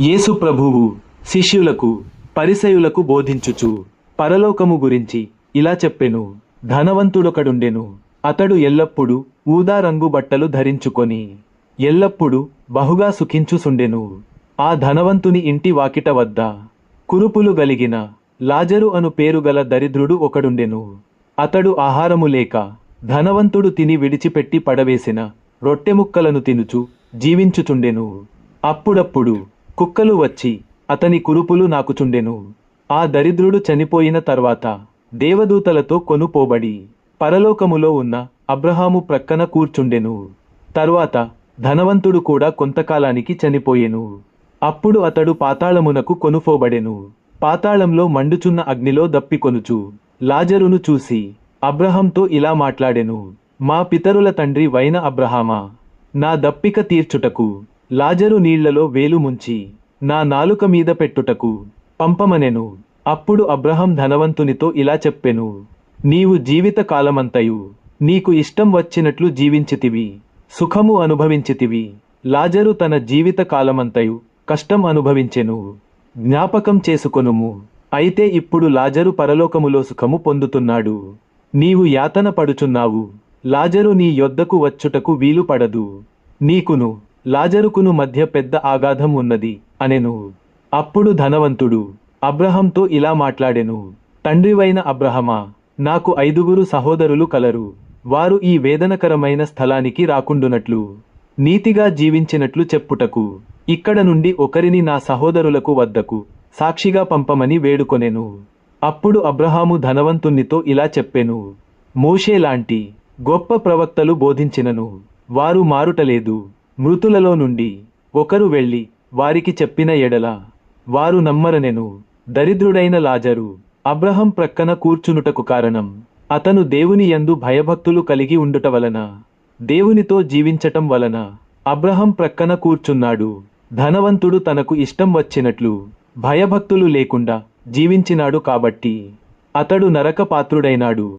యేసు ప్రభువు శిష్యులకు పరిసయులకు బోధించుచు పరలోకము గురించి ఇలా చెప్పెను. ధనవంతుడొకడుండెను. అతడు ఎల్లప్పుడూ ఊదా రంగు బట్టలు ధరించుకొని ఎల్లప్పుడూ బహుగా సుఖించుసుండెను ఆ ధనవంతుని ఇంటి వాకిట వద్ద కురుపులు గలిగిన లాజరు అను పేరుగల దరిద్రుడు ఒకడుండెను. అతడు ఆహారము లేక ధనవంతుడు తిని విడిచిపెట్టి పడవేసిన రొట్టె ముక్కలను తినుచు జీవించుచుండెను. అప్పుడప్పుడు కుక్కలు వచ్చి అతని కురుపులు నాకుచుండెను. ఆ దరిద్రుడు చనిపోయిన తర్వాత దేవదూతలతో కొనుపోబడి పరలోకములో ఉన్న అబ్రహాము ప్రక్కన కూర్చుండెను. తరువాత ధనవంతుడు కూడా కొంతకాలానికి చనిపోయెను. అప్పుడు అతడు పాతాళమునకు కొనుపోబడెను. పాతాళంలో మండుచున్న అగ్నిలో దప్పికొనుచు లాజరును చూసి అబ్రహంతో ఇలా మాట్లాడెను. మా పితరుల తండ్రి వైన అబ్రహామా నా దప్పిక తీర్చుటకు లాజరు నీళ్ళలో వేలు ముంచి నా నాలుక మీద పెట్టుటకు పంపమనెను. అప్పుడు అబ్రహం ధనవంతునితో ఇలా చెప్పెను. నీవు జీవిత కాలమంతయు నీకు ఇష్టం వచ్చినట్లు జీవించితివి సుఖము అనుభవించితివి. లాజరు తన జీవిత కాలమంతయు కష్టం అనుభవించెను. జ్ఞాపకం చేసుకొనుము. అయితే ఇప్పుడు లాజరు పరలోకములో సుఖము పొందుతున్నాడు. నీవు యాతన పడుచున్నావు. లాజరు నీ యొద్దకు వచ్చుటకు వీలు పడదు నీకును లాజరుకును మధ్య పెద్ద ఆగాధం ఉన్నది అనెను. అప్పుడు ధనవంతుడు అబ్రహంతో ఇలా మాట్లాడెను. తండ్రివైన అబ్రహమా నాకు ఐదుగురు సహోదరులు కలరు. వారు ఈ వేదనకరమైన స్థలానికి రాకుండునట్లు నీతిగా జీవించినట్లు చెప్పుటకు. ఇక్కడ నుండి ఒకరిని నా సహోదరులకు వద్దకు సాక్షిగా పంపమని వేడుకొనెను. అప్పుడు అబ్రహాము ధనవంతునితో ఇలా చెప్పెను. మోషే లాంటి గొప్ప ప్రవక్తలు బోధించినను. వారు మారుటలేదు. మృతులలో నుండి ఒకరు వెళ్ళి వారికి చెప్పిన ఎడల వారు నమ్మరనెను. దరిద్రుడైన లాజరు అబ్రహం ప్రక్కన కూర్చునుటకు కారణం అతను దేవుని యందు భయభక్తులు కలిగి ఉండుట వలన దేవునితో జీవించటం వలన అబ్రహం ప్రక్కన కూర్చున్నాడు. ధనవంతుడు తనకు ఇష్టం వచ్చినట్లు భయభక్తులు లేకుండా జీవించినాడు కాబట్టి అతడు నరకపాత్రుడైనాడు.